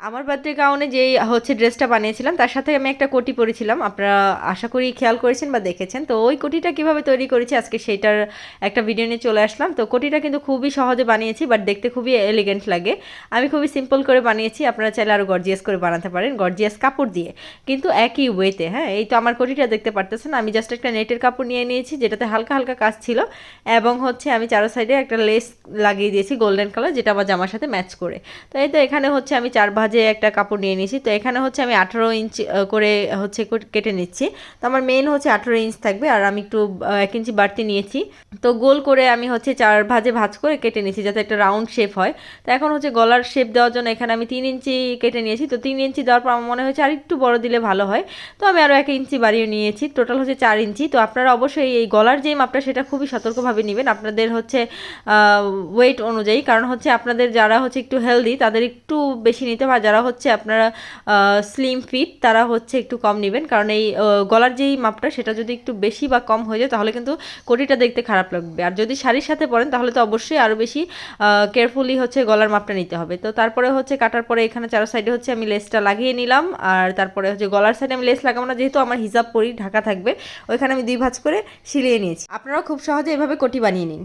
আমার বার্থডে গাউনে যেই, হচ্ছে ড্রেসটা বানিয়েছিলাম, তার সাথে আমি একটা কোটি পরেছিলাম। আপনারা আশা করি খেয়াল করেছেন বা দেখেছেন। তো ওই কোটিটা কীভাবে তৈরি করেছি, আজকে সেইটার একটা ভিডিও নিয়ে চলে আসলাম। তো কোটিটা কিন্তু খুবই সহজে বানিয়েছি বাট দেখতে খুবই এলিগেন্ট লাগে। আমি খুবই সিম্পল করে বানিয়েছি, আপনারা চাইলে আরও গর্জিয়াস করে বানাতে পারেন গর্জিয়াস কাপড় দিয়ে। কিন্তু একই ওয়েতে হ্যাঁ এই তো আমার কোটিটা দেখতে পারতেছেন। আমি জাস্ট একটা নেটের কাপড় নিয়ে নিয়েছি, যেটাতে হালকা হালকা কাজ ছিল। এবং হচ্ছে আমি চারো সাইডে একটা লেস লাগিয়ে দিয়েছি গোল্ডেন কালার যেটা আমার জামার সাথে ম্যাচ করে। তো এই তো এখানে হচ্ছে আমি চার ভাজে একটা কাপড় নিয়ে নিয়েছি। তো এখানে হচ্ছে আমি আঠারো ইঞ্চ করে হচ্ছে কট- নিচ্ছি। তো আমার মেন হচ্ছে আঠারো ইঞ্চ থাকবে আর আমি একটু এক ইঞ্চি বাড়তি নিয়েছি। তো গোল করে আমি হচ্ছে চার ভাজে ভাজ করে কেটে নিয়েছি যাতে একটা রাউন্ড শেপ হয়। তো এখন হচ্ছে গলার শেপ দেওয়ার জন্য এখানে আমি তিন ইঞ্চি কেটে নিয়েছি। তো তিন ইঞ্চি দেওয়ার পর আমার মনে হয়েছে আর একটু বড় দিলে ভালো হয়। তো আমি আরও এক ইঞ্চি বাড়িয়ে নিয়েছি। টোটাল হচ্ছে চার ইঞ্চি। তো আপনারা অবশ্যই এই গলার যে মাপটা, সেটা খুবই সতর্কভাবে নেবেন। আপনাদের হচ্ছে ওয়েট অনুযায়ী। কারণ হচ্ছে আপনাদের যারা হচ্ছে একটু হেলদি তাদের একটু বেশি নিতে আর যারা হচ্ছে আপনারা স্লিম ফিট তারা হচ্ছে একটু কম নেবেন। কারণ এই গলার যেই মাপটা, সেটা যদি একটু বেশি বা কম হয়ে যায়, তাহলে কিন্তু কোটিটা দেখতে খারাপ লাগবে। আর যদি শাড়ির সাথে পরেন, তাহলে তো অবশ্যই আরও বেশি কেয়ারফুলি হচ্ছে গলার মাপটা নিতে হবে। তো তারপরে হচ্ছে কাটার পরে এখানে চারো সাইডে হচ্ছে আমি লেসটা লাগিয়ে নিলাম। আর তারপরে হচ্ছে গলার সাইডে আমি লেস লাগাবো না, যেহেতু আমার হিজাব পরি ঢাকা থাকবে, ওইখানে আমি দুই ভাঁজ করে সিলিয়ে নিয়েছি। আপনারাও খুব সহজে এভাবে কোটি বানিয়ে নিন।